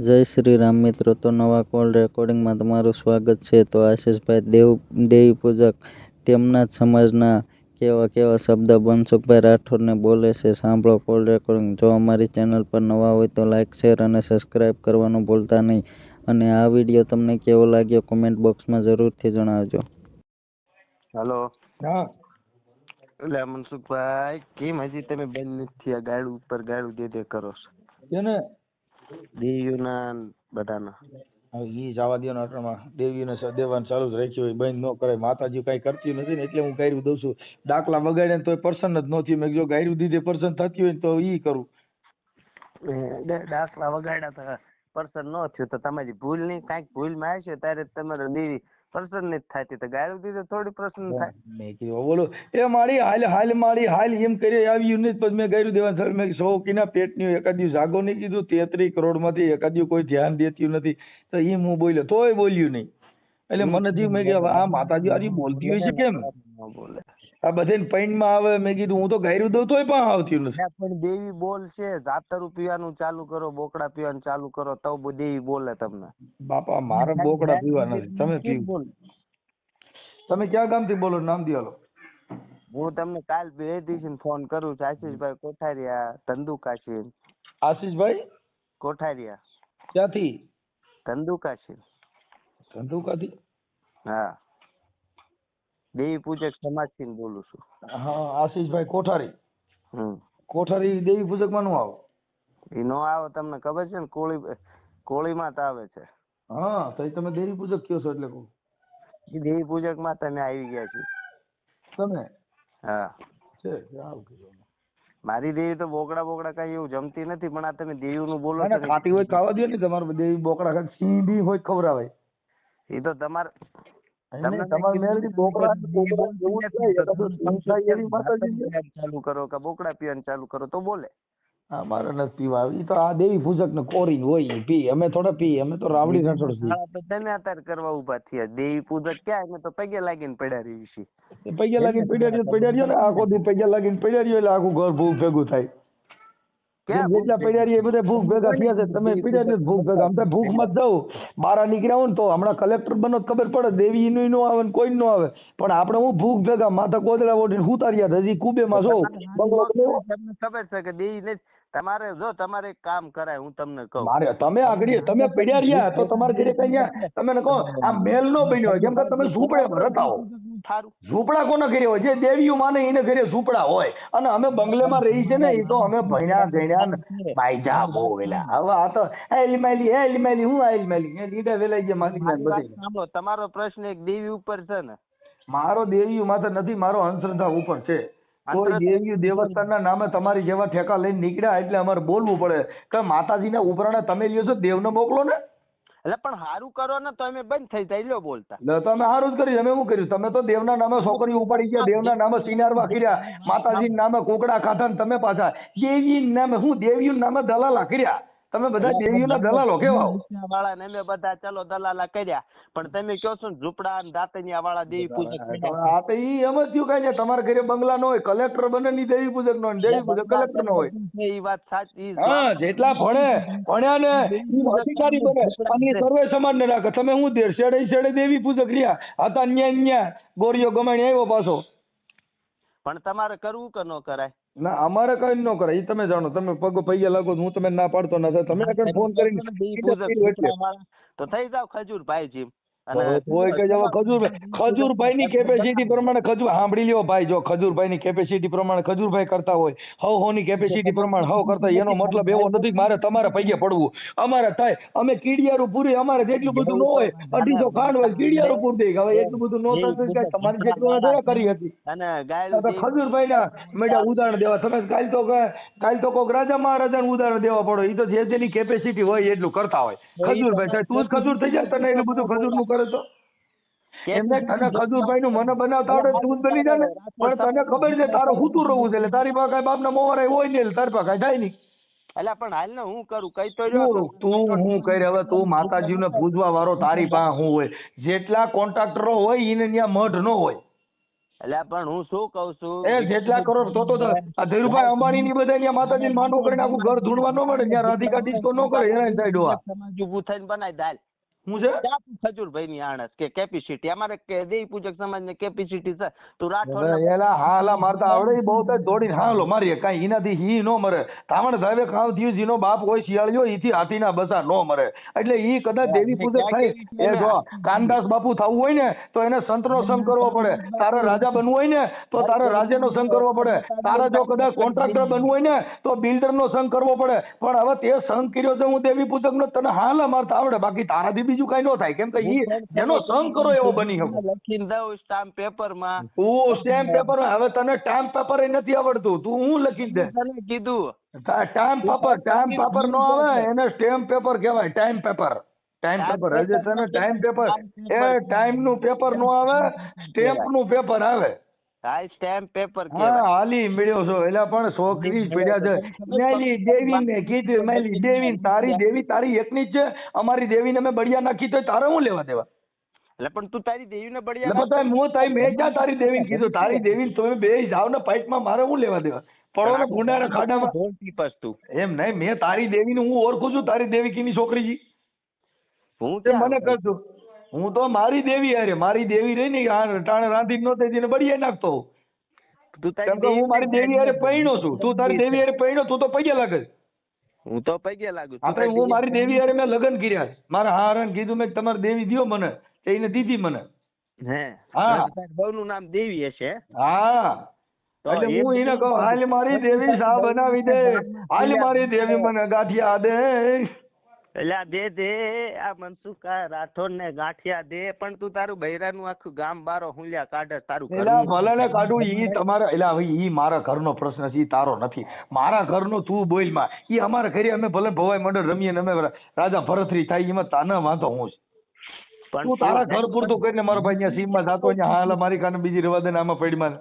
જય શ્રી રામ મિત્રો તો નવા કોલ રેકોર્ડિંગમાં તમારું સ્વાગત છે. તો આશીષભાઈ દેવ દેવી પૂજક તેમના જ સમાજના કેવા કેવા શબ્દ બનસુખભાઈ રાઠોડને બોલે છે. સાંભળો કોલ રેકોર્ડિંગ. જો અમારી ચેનલ પર નવા હોય તો લાઇક શેર અને સબસ્ક્રાઈબ કરવાનું ભૂલતા નહીં. અને આ વીડિયો તમને કેવો લાગ્યો કોમેન્ટ બોક્સમાં જરૂરથી જણાવજો. હલો. હા. એટલે મનસુખભાઈ કેમ હજી તમે બંધ નથી આ ગાડું ઉપર ગાડું દે દે કરો છો. દેવીઓના બધાના. હવે ઈ જવા દો ને અટણમાં દેવીને દેવાનું ચાલુ જ રાખ્યું હોય બંધ ન કરે માતાજી કઈ કરતી નથી ને એટલે હું ગાયરું દઉં છું. દાખલા વગાડે ને તોય પ્રસન્ન જ નથી મેં જો ગાયરું દીધે પર્સન થતી હોય ને તો ઈ કરું. દાખલા વગાડ્યા તો પર્સન ન થયું. તો તમારી ભૂલ નહીં કાંઈક ભૂલમાં આવશે ત્યારે તમારે દેવી પર્સન નહીં થતી તો ગાળું દીધે થોડી પ્રસન્ન થાય. મેં કીધું બોલો એ મારી હાલ હાલ મારી હાલ એમ કરી આવ્યું નહીં પછી મેં ગાયરું દેવાનું સર મેં સો કિના પેટની એકાદ્યું જાગો નહીં કીધું તેત્રીસ કરોડમાંથી એકાદ્યું કોઈ ધ્યાન દેતું નથી. તો એ હું બોલ્યો તોય બોલ્યું નહીં. એટલે મને થયું મેં કે આ માતાજી આજે બોલતી હોય છે કેમ? બોલે. આ બધાને પૈણમાં આવે મેં કીધું હું તો ગાયરું દઉં તોય પણ આવતી નથી. પણ દેવી બોલ છે જાતરું પીવાનું ચાલુ કરો બોકડા પીવાનું ચાલુ કરો તો દેવી બોલે તમને. બાપા મારે બોકડા પીવા નથી. તમે પીવો. તમે ક્યાં ગામથી બોલો? નામ દિયાલો હું તમને કાલ બે દિવસ ફોન કરું છું આશીષભાઈ કોઠારિયા ધંધુકાશી આશીષભાઈ? કોઠારિયા. ક્યાંથી? ધંધુકાશી ધંધુકાથી? હા. દેવી પૂજક સમાજથી બોલું છું. હા આશીષભાઈ કોઠારી. હમ. કોઠારી દેવી પૂજકમાં નું આવો? એ નો આવો તમને ખબર છે ને કોળી કોળીમાં તો આવે છે. હા તો તમે દેવી પૂજક કયો છો એટલે કહું. એ દેવી પૂજકમાં તમે આવી ગયા છો તમે? હા. છે આવું કીધું મારી દેવી તો બોકડા બોકડા કઈ એવું જમતી નથી પણ આ તમે બોલો ના, છો ખાટી હોય ખાવા દો ને તમારે દેવી બોકડા સીધી હોય ખવડાવે એ તો તમારે ચાલુ કરો કે બોકડા પીવાનું ચાલુ કરો તો બોલે. મારે નથી પીવા ઈ તો આ દેવી પૂજક ને કોરી હોય પી અમે થોડા પી અમે તો રાવડી રસોડ હા, અત્યારે કરવા ઊભા થયા. દેવી પૂજક ક્યાં? અમે તો પગે લાગીને પડ્યા રહી છીએ પૈયા લાગીને પડ્યા રહ્યો પડ્યા રહ્યો ને? આખો દી પગે લાગીને પડ્યા રહ્યો એટલે આખું ઘર ભૂખ ભેગું થાય. જેટલા પડ્યા રહીએ એ બધા ભૂખ ભેગા થયા છે. તમે પીડ્યા રહ્યો ભૂખ ભેગા. અમે ભૂખ મત જાવ બારા નીકળ્યા હોય ને તો હમણાં કલેક્ટર બનો ખબર પડે દેવી નું નો આવે ને કોઈ નો આવે. પણ આપણે હું ભૂખ ભેગા માથા કોદડા ઓઢીને હુતાર્યા હજી કુબેમાં છો? બંગલો તમને ખબર છે કે દેવી નથી તમારે જો તમારે કામ કરાય હું તમને કહું. મારે તમે આગળ તમે પડ્યા રહ્યા તો તમારે ઘરે કઈ તમે કહો આ મેલ નો બન્યો કેમ કે તમે ઝૂંપડે રહેતા હો. થારું. ઝૂંપડા કોને ઘરે હોય? જે દેવીઓ માને એને ઘરે ઝૂંપડા હોય. અને અમે બંગલેમાં રહી છે ને એ તો અમે ભણ્યા ગણ્યા ભાઈ જા બહુ વેલા. હવે આ તો એ લીમાલી એ લીમાલી હું લીમાલી એ લીડા વેલાઈ જે માલિક સાંભળો તમારો પ્રશ્ન એક દેવી ઉપર છે ને. મારો દેવીઓ માથે નથી મારો અંધશ્રદ્ધા ઉપર છે. દેવીઓ દેવસ્થાનના નામે તમારી જેવા ઠેકા લઈને નીકળ્યા એટલે અમારે બોલવું પડે. કે માતાજીના ઉપરાણે તમે લ્યો છો દેવને મોકલો ને. એટલે પણ સારું કરો ને તો અમે બંધ થઈ જાય, લ્યો બોલતા. તમે સારું જ કર્યું અમે શું કર્યું તમે તો દેવના નામે છોકરી ઉપાડી ગયા, દેવના નામે સિનાર કર્યા માતાજી નામે કોકડા ખાધા ને તમે પાછા. દેવી નામે, હું દેવી નામે દલાલા કર્યા તમે બધા દેવીઓના દલાલો કેવા વાળા ને અમે બધા ચલો દલાલા કર્યા. પણ તમે કહો છો ને ઝૂંપડા ને દાતણિયા વાળા દેવી પૂજક આ તો ઈ એમ જ થયું કઈ ને તમારા ઘરે બંગલા નો હોય કલેક્ટર બને ની દેવી પૂજક નો હોય, દેવી પૂજક કલેક્ટર નો હોય. એ વાત સાચી હા જેટલા ભણે ભણ્યા ને ઈ અધિકારી બને. અને સર્વે સમાજ ને રાખે. તમે હું દેર શેડે શેડે દેવી પૂજક રહ્યા? હતા ન્યા ન્યા ગોરીઓ ગમાણી આવ્યો પાછો. પણ તમારે કરવું કે ન કરાય? ના અમારે કઈ ન કરે એ તમે જાણો તમે પગ પૈયા લાગો હું તમે ના પાડતો ના તમે આગળ ફોન કરીને તો થઈ જાવ ખજૂર ભાઈ ખજૂરભાઈ ખજૂરભાઈ ની કેપેસિટી પ્રમાણે ખજૂર સાંભળી લ્યો ભાઈ જો ખજૂરભાઈ ની કેપેસિટી પ્રમાણે ખજૂરભાઈ કરતા હોય હવ હો ની કેપેસિટી પ્રમાણે હવ કરતા એનો મતલબ એવો નથી મારે તમારે પૈયે પડવું. અમારે થાય અમે કીડિયારું પૂરી અમારે જેટલું બધું ન હોય અઢીસો ખાંડ હોય કીડિયારું પૂરી દઈ હવે એટલું બધું ન થતું તમારી જેટલું થોડા કરી હતી. ખજૂરભાઈ ના મેડા ઉદાહરણ દેવા. તમે કાલ તો કાલ તો કોક રાજા મહારાજા ઉદાહરણ દેવા પડો. એ તો જે જેની કેપેસિટી હોય એટલું કરતા હોય. ખજૂરભાઈ તું જ ખજૂર થઈ જાય તને એટલું બધું ખજૂરનું કરે તો? એમને તને નું મને બનાવતા આવડે તું બની જા ને પણ તને ખબર છે તારે હુતું રહેવું છે એટલે તારી પાસે કાંઈ બાપના મોહરાય હોય નહીં તારી પાસે કાંઈ નહીં. એટલે પણ હાલ ને હું કરું? કઈ તો તું તું હું કરે હવે તું માતાજીને પૂજવા વાળો તારી પાસે હું હોય. જેટલા કોન્ટ્રાક્ટરો હોય એને ત્યાં મઢ નો હોય. એટલે પણ હું શું કઉ છું? એ જેટલા કરોડ તો તો આ ધીરુભાઈ અંબાણી ની બધા ત્યાં માતાજી માંડવો કરીને આખું ઘર ધૂણવા ન મળે ત્યાં રાધિકા ડિસ્કો ન કરે એના સાઈડ ઉભું થઈને બનાવી દાલ શું છે? ખજૂરભાઈ ની આણસ કે કેપેસિટી અમારે કે દેવી પૂજક સમાજ ને કેપેસિટી છે. તો રાઠોડ એલા હાલા મારતા આવડે ઈ બહુ તો દોડીને હાલો મારીએ. કાંઈ એનાથી હી નો મરે. ધામણ સાહેબે ખાવ થયું જીનો બાપ હોય શિયાળ્યો ઈથી હાથીના બસા નો મરે. એટલે ઈ કદાચ દેવી પૂજક થાય. એ જો કાનદાસ બાપુ થવું હોય ને તો એને સંતનો સંગ કરવો પડે. તારે રાજા બનવું હોય ને તો તારે રાજાનો સંગ કરવો પડે. તારે જો કદાચ કોન્ટ્રાક્ટર બનવું હોય ને તો બિલ્ડરનો સંગ કરવો પડે. પણ હવે તે સંગ કર્યો છે હું દેવી પૂજકનો તને હાલા મારતા આવડે. બાકી તારાથી બીજું કાંઈ ન થાય. કેમ કે ઈ જેનો સંગ કરો એવો બની શકો. લખીને દઉં સ્ટામ્પ પેપરમાં તું સ્ટેમ્પ પેપર હવે તને સ્ટામ્પ પેપર નથી આવડતું. તું હું લખી દે? તને કીધું. ટાઈમ પેપર ટાઈમ પેપર નો આવે એને સ્ટેમ્પ પેપર કહેવાય ટાઈમ પેપર ટાઈમ પેપર હજે તને ટાઈમ પેપર એ ટાઈમનું પેપર નો આવે સ્ટેમ્પનું પેપર આવે. હા સ્ટેમ્પ પેપર હા હાલી મળ્યો છો. એટલે પણ છોકરી પડ્યા છે. મેલી દેવી ને કીધું મેલી દેવી તારી દેવી તારી એકની જ છે. અમારી દેવીને મેં બળિયા નાખી તો તારે હું લેવા દેવા? એટલે પણ તું તારી દેવીને એટલે બળિયા બધા હું તારી મેં ક્યાં તારી દેવી કીધું? તારી દેવી તમે બે જાવ ને પાઇટમાં મારે હું લેવા દેવા? પડો ને ગુંડાના ખાડામાં ઢોલ ટીપસ તું. એમ નહીં મેં તારી દેવી ને હું ઓળખું છું તારી દેવી કીની છોકરી જી હું તે મને મને કરજો હું તો મારી દેવી અરે મારી દેવી રહી ને ટાણે રાંધી નો તેને બળીએ નાખતો. તું તારી દેવી હું મારી દેવી અરે પૈણો છું. તું તારી દેવી અરે પૈણો તું તો પગે લાગે. હું તો પગે લાગુ આપણે હું મારી દેવી અરે મેં લગ્ન કર્યા. મારા હારણ કીધું મેં તમારી દેવી દિયો મને તેને દીધી મને. હે હા. બહુ નું નામ દેવી હશે? હા. એટલે હું એને કહું હાલ મારી દેવી સા બનાવી દે. હાલ મારી દેવી મને ગાંઠિયા દે. એટલે દે દે આ મનસુખા રાઠોડ ને ગાંઠિયા દે. પણ તું તારું બૈરાનું આખું ગામ બારો હુંલ્યા કાઢે તારું એલા ભલે ને કાઢું ઈ તમારા એલા ભાઈ ઈ મારા ઘરનો પ્રશ્ન છે ઈ તારો નથી. મારા ઘરનો તું બોલમાં ઈ અમારા ઘરે અમે ભલે ભવાઈ મંડળ રમીએ ને અમે રાજા ભરતરી થાય એમાં તાને વાંધો હું છે. પણ તું તારા ઘર પૂરતું કરીને મારો ભાઈ અહીંયા સીમમાં જાતો અહીંયા હાલ મારી કાને બીજી રવા દે ને આમાં પડીમાં.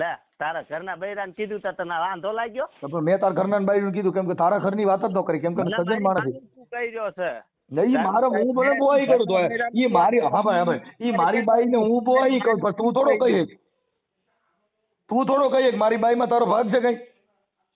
લે તારા ઘરના બૈરાને કીધું તો તને વાંધો લાગ્યો? તો પણ મેં તારા ઘરના બાઈ કીધું કેમ કે તારા ઘરની વાત જ ન કરી કેમ કે સજન માણસ કહી રહ્યો છે. નહીં મારો હું બોલે બોવાઈ કરું તો ઈ મારી હા ભાઈ હા ભાઈ ઈ મારી બાઈને હું બોવાઈ કરું પણ તું થોડો કહીએ તું થોડો કહીએ મારી મારી બાઈમાં તારો ભાગ છે કઈ?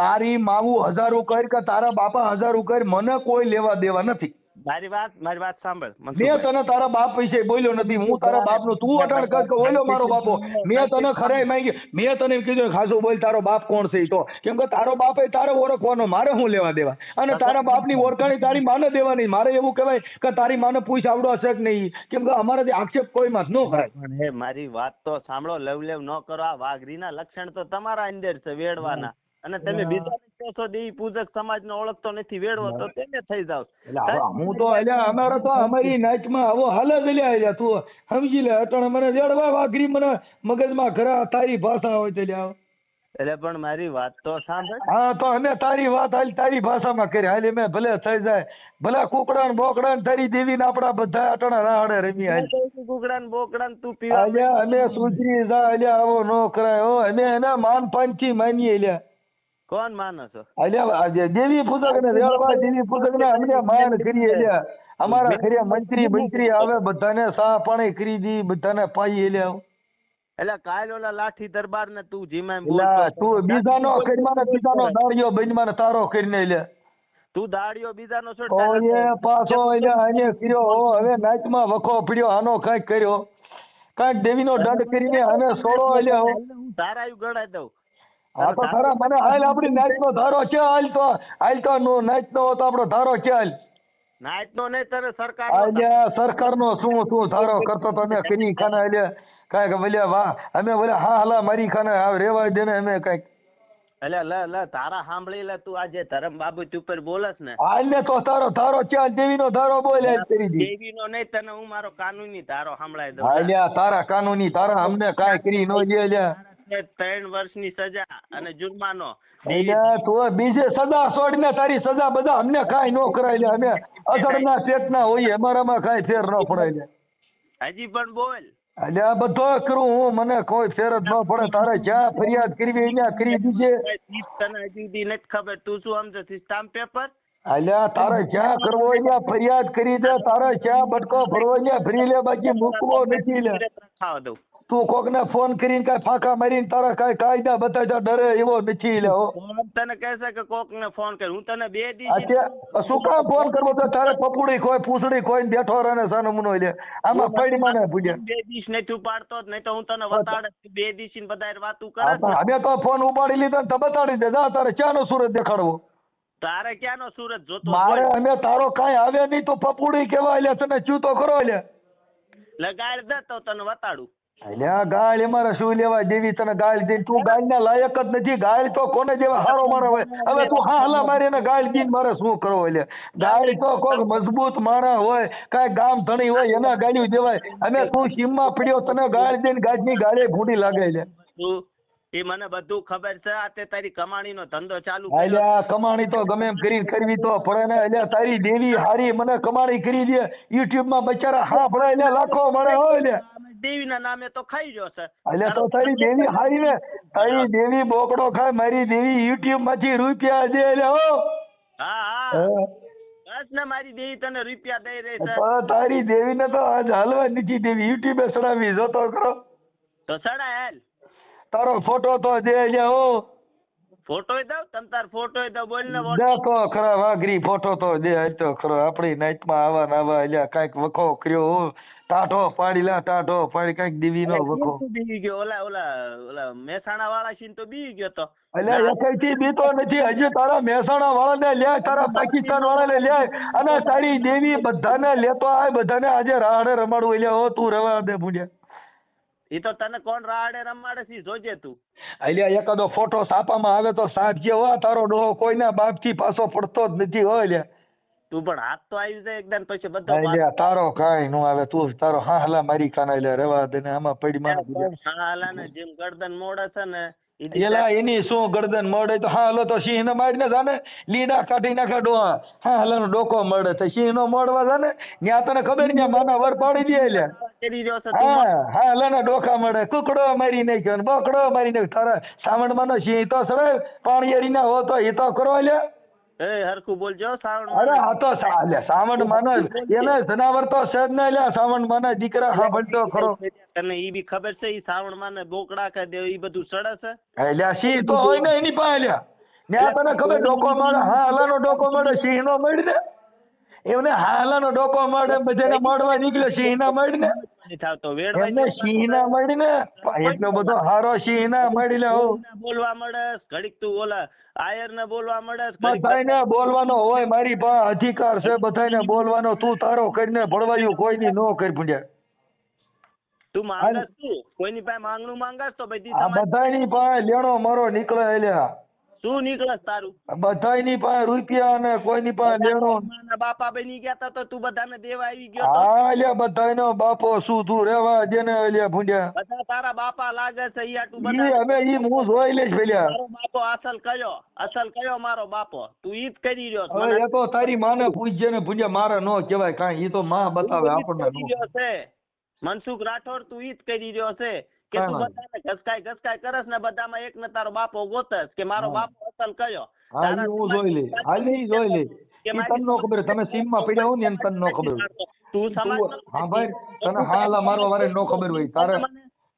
તારી માવું હજાર કર કે તારા બાપા હજાર કર મને કોઈ લેવા દેવા નથી. મારી વાત મારી વાત સાંભળ મેં તને તારા બાપ વિશે બોલ્યો નથી હું તારા બાપનો તું અટાણ કર કે ઓલો મારો બાપો. મેં તને ખરાઈ માંગી. મેં તને એમ કીધું ખાસું બોલ તારો બાપ કોણ છે તો? કેમ કે તારો બાપ એ તારે ઓળખવાનો મારે હું લેવા દેવા? અને તારા બાપની ઓળખાણી તારી માને દેવાની. મારે એવું કહેવાય કે તારી માને પૂછ આવડો હશે કે નહીં. કેમ કે અમારાથી આક્ષેપ કોઈ માં ન થાય મારી વાત તો સાંભળો લવ લેવ ન કરો. આ વાઘરીના લક્ષણ તો તમારા અંદર છે વેડવાના. અને તમે બીજાને કહો છો દેવી પૂજક સમાજને ઓળખતો નથી વેડવો તો તેને થઈ જાવ. હું તો અલ્યા અમારે તો અમારી નાચમાં આવો હાલ જ અલ્યા અલ્યા તું સમજી લે અટણ મને વેડવા વાઘરી મને મગજમાં ઘરા તારી ભાષા હોય તો લ્યા. એટલે પણ મારી વાત તો સાંભળ. હા તો અમે તારી વાત હાલ તારી ભાષામાં કરી હાલી મેં ભલે થઈ જાય. ભલે કુકડા ને બોકડા ને તારી દેવી ને આપડા બધા અટાણા રાહડે રમી હાલ. કુકડા ને બોકડા ને તું પીવા અમે સુધરી જા અલ્યા આવો નો કરાય હો અમે એના માન પાંચી માનીએ અલ્યા કોણ માનો છો? અલ્યા દેવી પૂજક ને રેળવા દેવી પૂજક ને અમને માન કરી અલ્યા અમારા ઘરે મંત્રી મંત્રી આવે બધાને સા પાણી કરી દી બધાને પાઈ અલ્યા એટલે કાલ ઓલા લાઠી દરબાર ને તું જીમાં બોલતો તું બીજાનો કરીમાં બીજાનો દાળિયો બનીમાં તારો કરીને અલ્યા તું દાડિયો બીજાનો છો ઓય પાછો અલ્યા આને કર્યો હવે નાચમાં વખો પડ્યો આનો કંઈક કર્યો. કંઈક દેવીનો દંડ કરીને આને સોળો અલ્યા તારા ગણાઈ દઉં. હા તો ખરા મને હાલ આપણી નાચનો ધારો છે હાલ તો હાલ તો નો નાચનો હતો આપણો ધારો છે હાલ. નાઈટ નો નહીં તને સરકાર અલ્યા સરકારનો શું શું ધારો કરતો તમે કરી ખાને અલ્યા કાંઈક બોલ્યા વાહ અમે બોલ્યા હા હલા મારી ખાને રેવા દે ને અમે કાંઈક. એટલે લે લે તારા સાંભળી લે તું આજે ધરમ બાબુ ઉપર બોલસ ને. હાલ ને તો તારો તારો ચાલ દેવીનો ધારો બોલે આજ નો નહીં તને હું મારો કાનૂની ધારો સંભળાઈ દઉં. હાલ્યા તારા કાનૂની તારા અમને કાંઈ કરી નો દે લ્યા. ને ત્રણ વર્ષની સજા અને જુર્માનો. તું બીજે સજા છોડીને તારી સજા બધા અમને કાંઈ નો કરાય અમે અસરના ચેતના હોઈએ અમારામાં કાંઈ ફેર ન પડે લે. હજી પણ બોલ. અલ્યા બધો કરું હું મને કોઈ ફેર જ ન પડે. તારે જ્યાં ફરિયાદ કરવી અહીંયા કરી દીજે તને હજી સુધી નથી ખબર. તું શું સમજે સ્ટામ્પ પેપર? અલ્યા તારે જ્યાં કરવો અહીંયા ફરિયાદ કરી દે. તારે જ્યાં બટકો ભરવો અહીંયા ત્યાં લે. બાકી મૂકવો નથી લે. ખાવા દઉં. તું કોકને ફોન કરીને કઈ ફાંકા મારીને તારા કઈ કાયદા બતાવ્યા ડરે એવો નથી લે હો તને કહેશે કે કોક ને ફોન કર હું તને બે દી અત્યારે શું કામ ફોન કરવો? તો તારે પપુડી કોઈ પૂછડી કોઈ ને બેઠો રહે ને સાનો મુનો લે આમાં પડી મને પૂજ્યા બે દિવસ તું પાડતો જ નહીં તો હું તને વતાડે બે દિવસ બધા વાતું કરે અમે તો ફોન ઉપાડી લીધો તો બતાડી દે. જા તારે ક્યાંનો સુરત દેખાડવો? તારે ક્યાંનો સુરત જોતો મારે. અમે તારો કાંઈ આવે નહીં તો પપુડી કેવાય લે તને ચૂતો કરો લે. લગાડ દે તો તને વતાડું. અલ્યા ગાળ અમારે શું લેવા દેવી તને ગાળ દે. તું ગાળના લાયક જ નથી. ગાળ તો કોને દેવા? હારો મારો હોય. હવે તું હલા મારી ગાળ દઈને મારે શું કરવો એટલે ગાળ તો કોક મજબૂત માણસ હોય કાંઈ ગામ ધણી હોય એના ગાળ્યું દેવાય. અમે તું સીમમાં પડ્યો તને ગાળ દઈને ગાજની ગાળે ભૂંડી લાગે છે. એ મને બધું ખબર છે. આ તે તારી કમાણીનો ધંધો ચાલુ અલ્યા કમાણી તો ગમે એમ કરી કરવી તો પડે ને. અલ્યા તારી દેવી હારી મને કમાણી કરી દે. યુટ્યુબમાં બચારા હા એટલે લાખો મળે હોય ને. દેવીના નામે તો ખાઈ ગયો છે. અલ્યા તો તારી દેવી હારી ને. તારી દેવી બોકડો ખાય મારી દેવી યુટ્યુબમાંથી રૂપિયા દે લે હો. હા હા. હા. બસ ને મારી દેવી તને રૂપિયા દઈ રહી છે. તારી દેવી ને તો આજ હાલવા નથી દેવી. યુટ્યુબે સડાવી જોતો કરો તો સડા હેલ. તારો ફોટો તો દે લે હો. ફોટોય દઉં તમ તાર ફોટોય દઉં બોલ ને દે તો ખરા વાઘરી ફોટો તો દે તો ખરો. આપણી નાઈટમાં આવા ને આવા એટલે કાંઈક વખો કર્યો હો ટાઢો પાડી લા ટાઢો પાડી કંઈક દીવી નો વખો. બીવી ગયો? ઓલા ઓલા ઓલા મહેસાણા વાળા છીન તો બીવી ગયો તો. એટલે એકઈથી બીતો નથી. હજી તારા મહેસાણા વાળાને લે તારા પાકિસ્તાન વાળાને લે અને તારી દેવી બધાને લેતો આય બધાને આજે રાહડે રમાડવું. એટલે હો તું રવા દે ભૂંડ્યા એ તો તને કોણ રાડે રમાડે છે? જોજે તું. અલ્યા એકાદો ફોટો સાપામાં આવે તો સાચજે હો તારો ડોહો કોઈના બાપથી પાછો પડતો જ નથી હો અલ્યા. તું પણ હાથ તો આવી જાય એકદમ પછી બધા તારો કાંઈ નો આવે તું તારો હા હલા મારી કાના એટલે રેવા દે ને આમાં પડી માં હા હાલા ને જેમ ગરદન મોડે છે ને એલા એની શું ગરદન મળે તો હલો તો સિંહ ને મારીને જાને લીડા કાઢી નાખે ડોહા. હા હલાનો ડોકો મળે તો સિંહ નો મળવા જાને ત્યાં તને ખબર ને માના વર પાડી દે એટલે કરી રહ્યો હા હા હલાના ડોકા મળે કુકડો મારી નાખ્યો ને બકડો મારી નાખ્યો. તારા સાવણમાં નો સિંહ તો સડે પાણી ના હો તો એ તો કરો લે એ હરખું બોલજો શ્રાવણ અરે આ તો સા- લે માનો એને જનાવર તો છે જ નહીં લે માના દીકરા હા ખરો. તને ઈ બી ખબર છે ઈ શ્રાવણમાં બોકડા કે ઈ બધું સડે છે. એટલે તો હોય ને એની પાસે લ્યા ત્યાં તને ખબર ડોકો મળે હા હલાનો ડોકો મળે સિંહ નો મળી ને. એમને હલાનો ડોકો મળે બધાને મળવા નીકળે સિંહ ના. મળી ને એમને સિંહ ના મળી ને. એટલો બધો હારો સિંહ ના મળી લે બોલવા મળે ઘડીક તું ઓલા આયર ને બોલવા મળે બધાને બોલવાનો હોય મારી પાસે અધિકાર છે બધાને બોલવાનો. તું તારો કરીને ભળવાયું કોઈની નો કરી પડે તું માંગસ તું? કોઈની પાસે માંગણું માંગસ તો બધી બધાની પાસે લેણો મારો નીકળે એલ્યા શું નીકળે તારું? બધાની પાસે રૂપિયા અને કોઈની પાસે લેણો. બાપા બની ગયા તા તો તું બધાને દેવા આવી ગયો હા અલ્યા બધાનો બાપો શું તું રેવા જેને અલ્યા ભૂંડ્યા. બધા તારા બાપા લાગે છે ઈ ઈ બધા હવે ઈ હું જોઈ લઈશ પેલા. મારો બાપો અસલ કયો? અસલ કયો મારો બાપો? તું ઈ જ કરી રહ્યો છો. એ તો તારી માને પૂછજે ને ભૂંડ્યા મારે નો કહેવાય કાઈ. ઈ તો માં બતાવે તું આપણને મનસુખ રાઠોડ તું ઈ જ કરી રહ્યો છે. કે તું બધાને ઘસકાય ઘસકાય કરસ ને બધામાં એક ને તારો બાપો ગોતસ કે મારો. બાપો અસલ કયો. હાલી હું જોઈ લે હાલી જોઈ લે કે તને નો ખબર તને સીમમાં પડ્યા હોય ને એને તને નો ખબર તું સમાજ હા ભાઈ. તને હલા મારવા વાળે નો ખબર હોય. તારે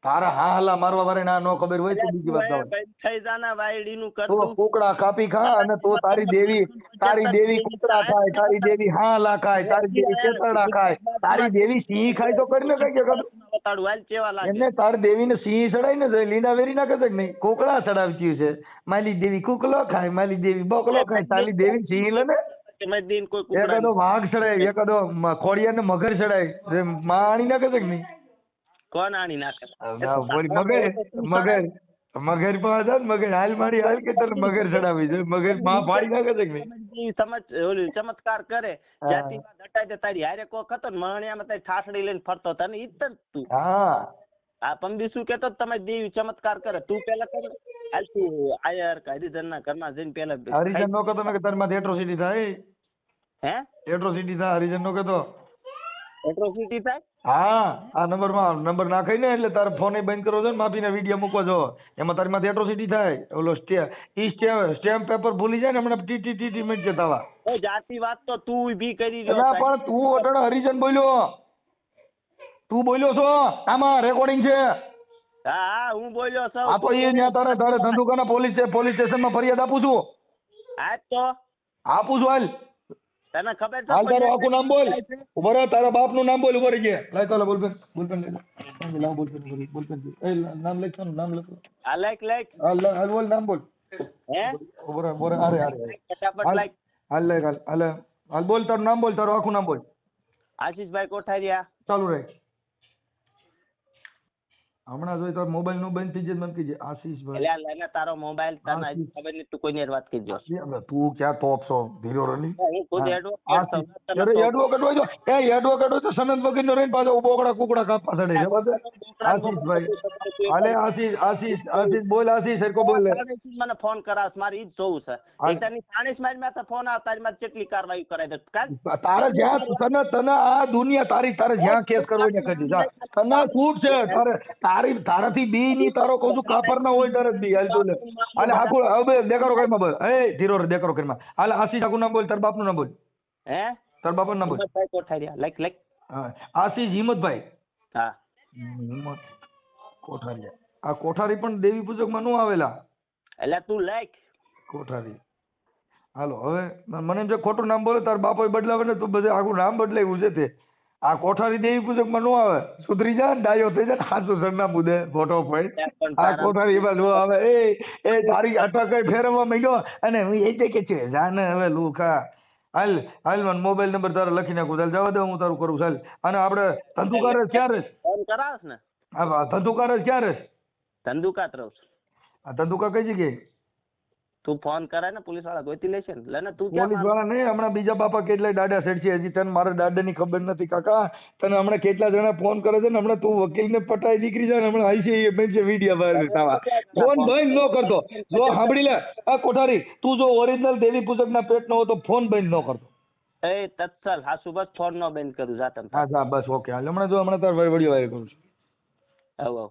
તારા હા હલા મારવા વારે ના નો ખબર હોય તો બીજી વાત થઈ જાના વાયડી નું કરતું કુકડા કાપી ખા અને તો તારી દેવી તારી દેવી કુકડા ખાય તારી દેવી હાલા ખાય તારી દેવી કેસરડા ખાય. તારી દેવી સિંહ ખાય તો કરીને કઈ કે બતાડું હાલ કેવા લાગે? એને તાર દેવીને સિંહ ચડાય ને લીંડા વેરી નાખે કે નહીં? કુકડા ચડાવતી છે. માલી દેવી કુકલો ખાય માલી દેવી બકલો ખાય તારી દેવી સિંહ લે ને કોઈ એકાદો વાઘ ચડાય એકાદો ખોડિયા ને મગર ચડાય. માણી ના નાખે કે નહીં? કોણ આણી નાખે? ના, મગર મગર મગર પણ હતા ને મગર હાલ મારી હાલ કે તને મગર ચડાવી છે? મગરમાં પાડી નાખે છે કે નહીં? સમજ ઓલી ચમત્કાર કરે. હા. જાતિમાં દટાઈ દે તારી હારે કોક હતો ને મણિયામાં તારી ઠાસડી લઈને ફરતો તને ઈ જ તે તું. હા. આ પંદી શું કેતો તમે દેવ ચમત્કાર કરે. તું પેલા કર. હાલ તું આયર કે હરિજનના ઘરમાં જઈને પેલા હરિજન નો કહેતો મેં કે તારી માથે એટ્રોસિટી થાય? હે? એટ્રોસિટી થાય હરિજન નો કહેતો એટ્રોસિટી થાય? હા આ નંબરમાં નંબર નાખાય ને એટલે તારે ફોન બંધ કરવો છે ને માપીને વીડિયો મૂકવો જો એમાં તારી માથે એટ્રોસિટી થાય. ઓલો સ્ટે ઈ સ્ટેમ્પ સ્ટેમ્પ પેપર ભૂલી જાય ને હમણાં ટી ટી ટી ટી મિનિટ જતા એ જાતિ વાત તો તું ઊભી કરી રહ્યો ના પણ તું અટણ હરિજન બોલ્યો. તું બોલ્યો છો? આમાં રેકોર્ડિંગ છે. હા હા હું બોલ્યો છું. આ તો એ ત્યાં તારે તારે ધંધુકાના પોલીસ પોલીસ સ્ટેશનમાં ફરિયાદ આપું છું. આજ તો. આપું છું હાલ. તને ખબર છે હાલ તારું આખું નામ બોલ. ઊભો રહે તારા બાપનું નામ બોલ ઊભો રહી ગયા. લાય ચાલો બોલપેન બોલપેન લઈ લે લાવ બોલપેન બોલ બોલપેન એ નામ લખ તારું નામ લખ. આ લાઈક લાઈક હાલ હાલ બોલ નામ બોલ. હે? ઊભો રહે અરે અરે ફટાફટ હાલ લાઈક હાલ લે હાલ હાલ. હાલ બોલ તારું નામ બોલ તારું આખું નામ બોલ. આશીષભાઈ કોઠારિયા. ચાલુ રહે હમણાં જોઈ તો મોબાઈલનું બંધ થઈ જાય મને કીજે આશીષભાઈ. એટલે લઈને તારો મોબાઈલ તને હજી ખબર નહીં તું કોઈની વાત કરજો તું ક્યાં ટોપ છો? ધીરો રલી હું ખુદ એડવોકેટ અરે એડવોકેટ હોય તો એ એડવોકેટ હોય તો સનત વગર નો રહીને પાછો બોકડા કુકડા કાપવા ચડે છે આશીષભાઈ હાલે આશીષ આશીષ આશીષ બોલ આશીષ સરકો બોલ. મને ફોન કરાસ મારે ઈ જ જોવું છે. હા. એકટાની સાણીસ મારી માથે ફોન આવતા તારી માથે કેટલી કાર્યવાહી કરાય દે તારે જ્યાં તને તને આ દુનિયા તારી તારે જ્યાં કેસ કરવો ને ત્યાં જા. તને છૂટ છે તારે તારી તારાથી બી ની તારો કહું છું કાપર ના હોય તારે જ બી હાલ તું અને આખું હવે દેખાડો કઈ બોલ. એ ધીરો રે દેખાડો કઈ હાલ આશીષ આખું નામ બોલ તાર બાપનું નામ બોલ. હે? તાર બાપાનું નામ બોલ. Kothariya like like. આશીષ હિંમતભાઈ. હા. હિંમત કોઠારી આ કોઠારી પણ દેવી પૂજકમાં નું આવેલા. એટલે તું લાઈક. કોઠારી. હાલો હવે મને એમ છે ખોટું નામ બોલે તાર બાપો બદલાવે ને તું બધે આખું નામ બદલાવ્યું છે તે. આ કોઠારી દેવી પૂજકમાં નો આવે. સુધરી જા ડાયો થઈ જાય સાચું સરનામું દે ફોટો પાડી. આ કોઠારી એમાં નો આવે. એ એ તારી અટક ફેરવવા માંડ્યો અને હું એ કે છે જાને હવે લુખા. હાલ હાલ મને મોબાઈલ નંબર તારે લખી નાખું. ચાલ જવા દે હું તારું કરું. ચાલ અને આપણે ધંધુકાર જ ક્યાં રહેશ? ફોન કરાવશ ને? આ ધંધુકાર જ ક્યાં રહેશ? ધંધુકાત રહું છું. ધંધુકા કઈ જગ્યાએ? તું ફોન કરે ને પોલીસવાળા ગોતી લેશે ને. લેને તું ક્યાં પોલીસવાળા નહીં હમણાં બીજા બાપા કેટલાય દાડા સેટ છે હજી તને મારા દાદાની ખબર નથી કાકા. તને હમણાં કેટલા જણા ફોન કરે છે ને હમણાં તું વકીલને પટાઈ દીકરી જાય ને હમણાં આવી છે એ બેન છે વીડિયો વાયરલ થવા. ફોન બંધ ન કરતો. જો સાંભળી લે આ કોઠારી તું જો ઓરિજિનલ દેવી પૂજકના પેટનો હોય તો ફોન બંધ ન કરતો. એ તત્સલ હા સુબહ ફોન નો બંધ કરું જાતમ હા હા બસ ઓકે. હાલ હમણાં જો હમણાં તાર વીડિયો વાયરલ કરું છું. આવ આવ.